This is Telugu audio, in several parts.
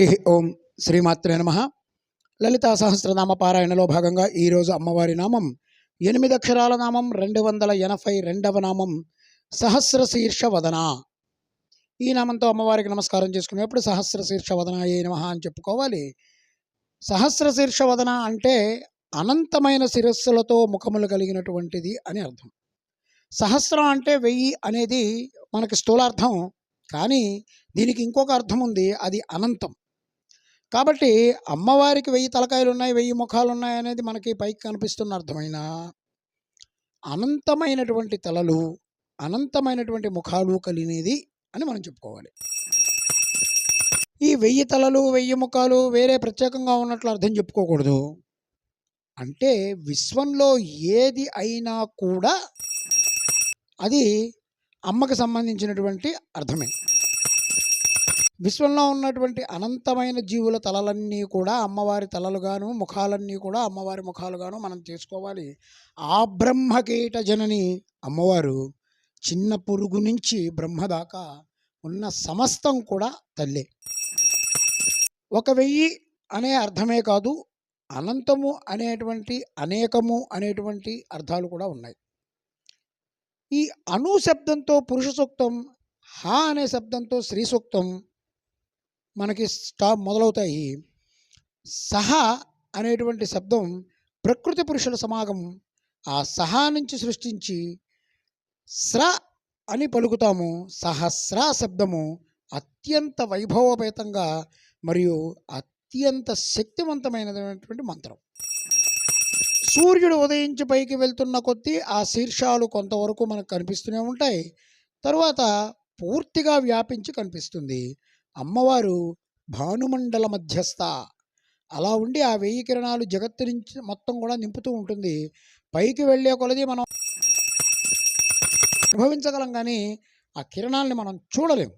హరి ఓం శ్రీమాత్రే నమ. లలితా సహస్రనామ పారాయణలో భాగంగా ఈరోజు అమ్మవారి నామం ఎనిమిది అక్షరాల నామం రెండు వందల ఎనభై రెండవ నామం సహస్ర శీర్ష వదన. ఈ నామంతో అమ్మవారికి నమస్కారం చేసుకునేప్పుడు సహస్ర శీర్ష వదన ఏ నమ అని చెప్పుకోవాలి? సహస్ర శీర్ష వదన అంటే అనంతమైన శిరస్సులతో ముఖములు కలిగినటువంటిది అని అర్థం. సహస్రం అంటే వెయ్యి అనేది మనకి స్థూలార్థం. కానీ దీనికి ఇంకొక అర్థం ఉంది అది అనంతం. కాబట్టి అమ్మవారికి వెయ్యి తలకాయలు ఉన్నాయి వెయ్యి ముఖాలు ఉన్నాయి అనేది మనకి పైకి కనిపిస్తున్న అర్థమైన అనంతమైనటువంటి తలలు అనంతమైనటువంటి ముఖాలు కలిగినది అని మనం చెప్పుకోవాలి. ఈ వెయ్యి తలలు వెయ్యి ముఖాలు వేరే ప్రత్యేకంగా ఉన్నట్లు అర్థం చెప్పుకోకూడదు. అంటే విశ్వంలో ఏది అయినా కూడా అది అమ్మకు సంబంధించినటువంటి అర్థమే. విశ్వంలో ఉన్నటువంటి అనంతమైన జీవుల తలలన్నీ కూడా అమ్మవారి తలలుగాను ముఖాలన్నీ కూడా అమ్మవారి ముఖాలుగాను మనం తీసుకోవాలి. ఆ బ్రహ్మకీట జనని అమ్మవారు చిన్న పురుగు నుంచి బ్రహ్మ దాకా ఉన్న సమస్తం కూడా తల్లే. ఒక వెయ్యి అనే అర్థమే కాదు అనంతము అనేటువంటి అనేకము అనేటువంటి అర్థాలు కూడా ఉన్నాయి. ఈ అణు శబ్దంతో పురుష సూక్తం హా అనే శబ్దంతో స్త్రీ సూక్తం మనకి స్టాప్ మొదలవుతాయి. సహ అనేటువంటి శబ్దం ప్రకృతి పురుషుల సమాగం ఆ సహా నుంచి సృష్టించి స్ర అని పలుకుతాము. సహస్ర శబ్దము అత్యంత వైభవపేతంగా మరియు అత్యంత శక్తివంతమైనటువంటి మంత్రం. సూర్యుడు ఉదయించి పైకి వెళ్తున్న కొద్దీ ఆ శీర్షాలు కొంతవరకు మనకు కనిపిస్తూనే ఉంటాయి. తరువాత పూర్తిగా వ్యాపించి కనిపిస్తుంది. అమ్మవారు భానుమండల మధ్యస్థ. అలా ఉండి ఆ వెయ్యి కిరణాలు జగత్తు నుంచి మొత్తం కూడా నింపుతూ ఉంటుంది. పైకి వెళ్ళే కొలది మనం అనుభవించగలం కానీ ఆ కిరణాలని మనం చూడలేము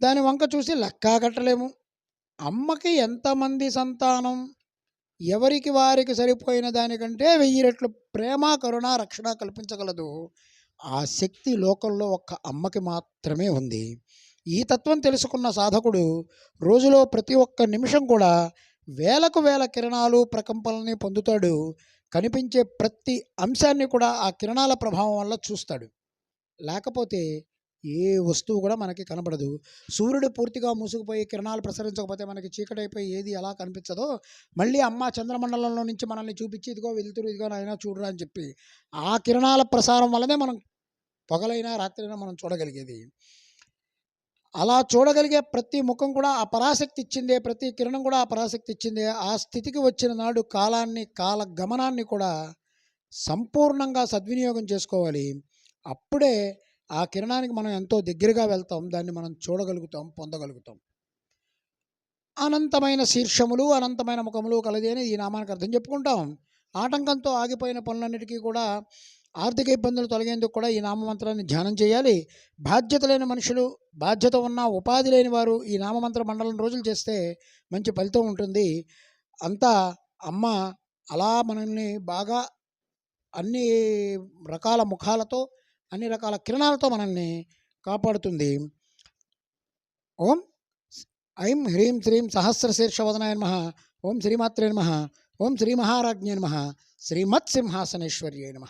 దాని వంక చూసి లెక్కా కట్టలేము. అమ్మకి ఎంతమంది సంతానం? ఎవరికి వారికి సరిపోయిన దానికంటే వెయ్యి రెట్లు ప్రేమ కరుణ రక్షణ కల్పించగలదు. ఆ శక్తి లోకంలో ఒక్క అమ్మకి మాత్రమే ఉంది. ఈ తత్వం తెలుసుకున్న సాధకుడు రోజులో ప్రతి ఒక్క నిమిషం కూడా వేలకు వేల కిరణాలు ప్రకంపనల్ని పొందుతాడు. కనిపించే ప్రతి అంశాన్ని కూడా ఆ కిరణాల ప్రభావం వల్ల చూస్తాడు. లేకపోతే ఏ వస్తువు కూడా మనకి కనబడదు. సూర్యుడు పూర్తిగా మూసుకుపోయి కిరణాలు ప్రసరించకపోతే మనకి చీకటైపోయి ఏది ఎలా కనిపించదో మళ్ళీ అమ్మ చంద్రమండలంలో నుంచి మనల్ని చూపించి ఇదిగో వెలుతురు ఇదిగో నాయనా చూడరా అని చెప్పి ఆ కిరణాల ప్రసారం వల్లనే మనం పగలైనా రాత్రైనా మనం చూడగలిగేది. అలా చూడగలిగే ప్రతి ముఖం కూడా ఆ పరాశక్తి ఇచ్చిందే ప్రతి కిరణం కూడా ఆ పరాశక్తి ఇచ్చిందే. ఆ స్థితికి వచ్చిన నాడు కాలాన్ని కాల గమనాన్ని కూడా సంపూర్ణంగా సద్వినియోగం చేసుకోవాలి. అప్పుడే ఆ కిరణానికి మనం ఎంతో దగ్గరగా వెళ్తాం దాన్ని మనం చూడగలుగుతాం పొందగలుగుతాం. అనంతమైన శీర్షములు అనంతమైన ముఖములు కలది అని ఈ నామానికి అర్థం చెప్పుకుంటాం. ఆటంకంతో ఆగిపోయిన పనులన్నిటికీ కూడా ఆర్థిక ఇబ్బందులు తొలగేందుకు కూడా ఈ నామమంత్రాన్ని ధ్యానం చేయాలి. బాధ్యత లేని మనుషులు బాధ్యత ఉన్న ఉపాధి లేని వారు ఈ నామమంత్ర మండలం రోజులు చేస్తే మంచి ఫలితం ఉంటుంది. అంతా అమ్మ అలా మనల్ని బాగా అన్ని రకాల ముఖాలతో అన్ని రకాల కిరణాలతో మనల్ని కాపాడుతుంది. ఓం ఐం హ్రీం శ్రీం సహస్రశీర్షవదనాయ నమ. ఓం శ్రీమాత్రే నమ. ఓం శ్రీ మహారాజ్ఞే నమ. శ్రీమత్సింహాసనేశ్వర్యే నమ.